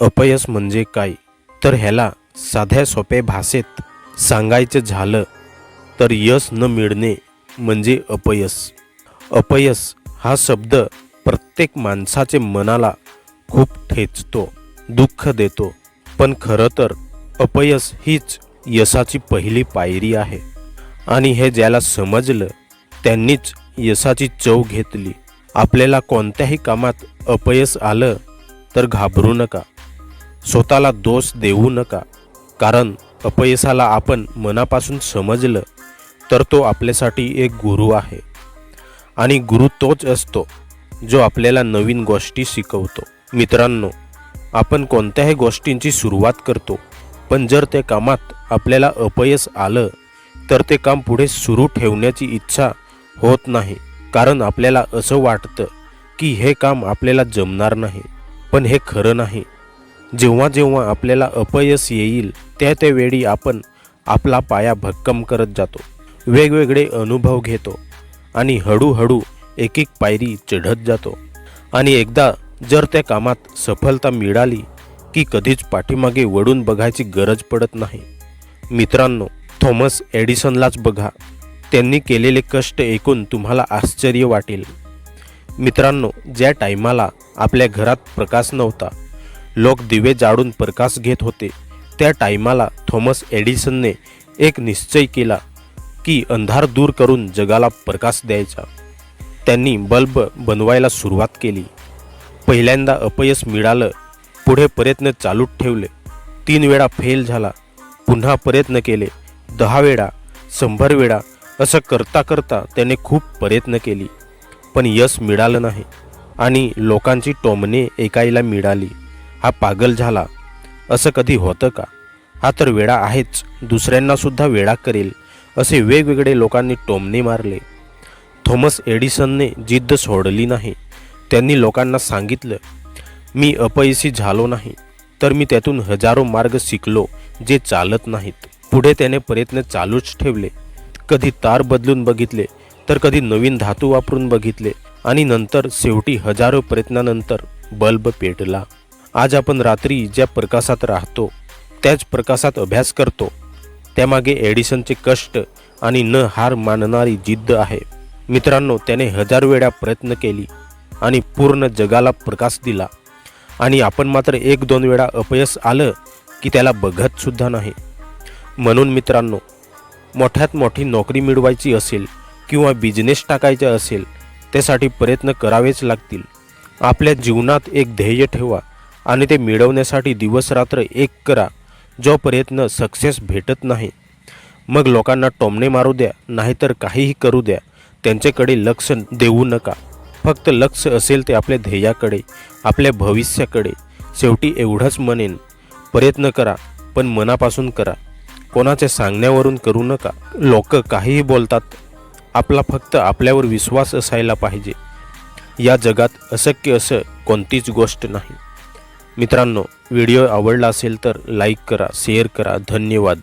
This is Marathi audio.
अपयश म्हणजे काय? तर ह्याला साध्या सोप्या भाषेत सांगायचं झालं तर यश न मिळणे म्हणजे अपयश. अपयश हा शब्द प्रत्येक माणसाचे मनाला खूप ठेचतो दुःख देतो. पण खरं तर अपयश हीच यशाची पहिली पायरी आहे. आणि हे ज्याला समजलं त्यांनीच यशाची चव घेतली. आपल्याला कोणत्याही कामात अपयश आलं तर घाबरू नका. स्वतःला दोष देऊ नका. कारण अपयशाला आपण मनापासून समजलं तर तो आपल्यासाठी एक गुरु आहे. आणि गुरु तोच असतो जो आपल्याला नवीन गोष्टी शिकवतो. मित्रांनो आपण कोणत्याही गोष्टींची सुरुवात करतो पण जर त्या कामात आपल्याला अपयश आलं तर ते काम पुढे सुरू ठेवण्याची इच्छा होत नाही. कारण आपल्याला असं वाटतं की हे काम आपल्याला जमणार नाही. पण हे खरं नाही. जेव्हा जेव्हा आपल्याला अपयश येईल त्या त्यावेळी आपण आपला पाया भक्कम करत जातो. वेगवेगळे अनुभव घेतो आणि हळूहळू एक एक पायरी चढत जातो. आणि एकदा जर त्या कामात सफलता मिळाली की कधीच पाठीमागे वळून बघायची गरज पडत नाही. मित्रांनो थॉमस एडिसनलाच बघा. त्यांनी केलेले कष्ट ऐकून तुम्हाला आश्चर्य वाटेल. मित्रांनो ज्या टायमाला आपल्या घरात प्रकाश नव्हता लोक दिवे जाळून प्रकाश घेत होते. त्या टायमाला थॉमस एडिसनने एक निश्चय केला की अंधार दूर करून जगाला प्रकाश द्यायचा. त्यांनी बल्ब बनवायला सुरुवात केली. पहिल्यांदा अपयश मिळालं पुढे प्रयत्न चालूच ठेवले. तीन वेळा फेल झाला पुन्हा प्रयत्न केले दहा वेळा शंभर वेळा असं करता करता त्याने खूप प्रयत्न केली. पण यश मिळालं नाही आणि लोकांची टोमणे ऐकायला मिळाली. हा पागल झाला. असं कधी होतं का? हा तर वेळा आहेच. दुसऱ्यांना सुद्धा वेळा करेल. असे वेगवेगळे लोकांनी टोमणे मारले. थॉमस एडिसनने जिद्द सोडली नाही. त्यांनी लोकांना सांगितलं मी अपयशी झालो नाही तर मी त्यातून हजारो मार्ग शिकलो जे चालत नाहीत. पुढे त्याने प्रयत्न चालूच ठेवले. कधी तार बदलून बघितले तर कधी नवीन धातू वापरून बघितले आणि नंतर शेवटी हजारो प्रयत्नानंतर बल्ब पेटला. आज आपण रात्री ज्या प्रकाशात राहतो त्याच प्रकाशात अभ्यास करतो. त्यामागे एडिसनचे कष्ट आणि न हार मानणारी जिद्द आहे. मित्रांनो त्याने हजार वेळा प्रयत्न केली आणि पूर्ण जगाला प्रकाश दिला. आणि आपण मात्र एक दोन वेळा अपयश आलं की त्याला बघतसुद्धा नाही. म्हणून मित्रांनो मोठ्यात मोठी नोकरी मिळवायची असेल किंवा बिझनेस टाकायचा असेल त्यासाठी प्रयत्न करावेच लागतील. आपल्या जीवनात एक ध्येय ठेवा. आणि ते मिळवण्यासाठी दिवसरात्र एक करा जो प्रयत्न सक्सेस भेटत नाही. मग लोकांना टोमणे मारू द्या नाहीतर काहीही करू द्या. त्यांच्याकडे लक्ष देऊ नका. फक्त लक्ष असेल ते आपल्या ध्येयाकडे आपल्या भविष्याकडे. शेवटी एवढंच म्हणेन प्रयत्न करा पण मनापासून करा. कोणाच्या सांगण्यावरून करू नका. लोक काहीही बोलतात. आपला फक्त आपल्यावर विश्वास असायला पाहिजे. या जगात अशक्य असं कोणतीच गोष्ट नाही. मित्रांनो व्हिडिओ आवडला असेल तर लाईक करा शेअर करा. धन्यवाद.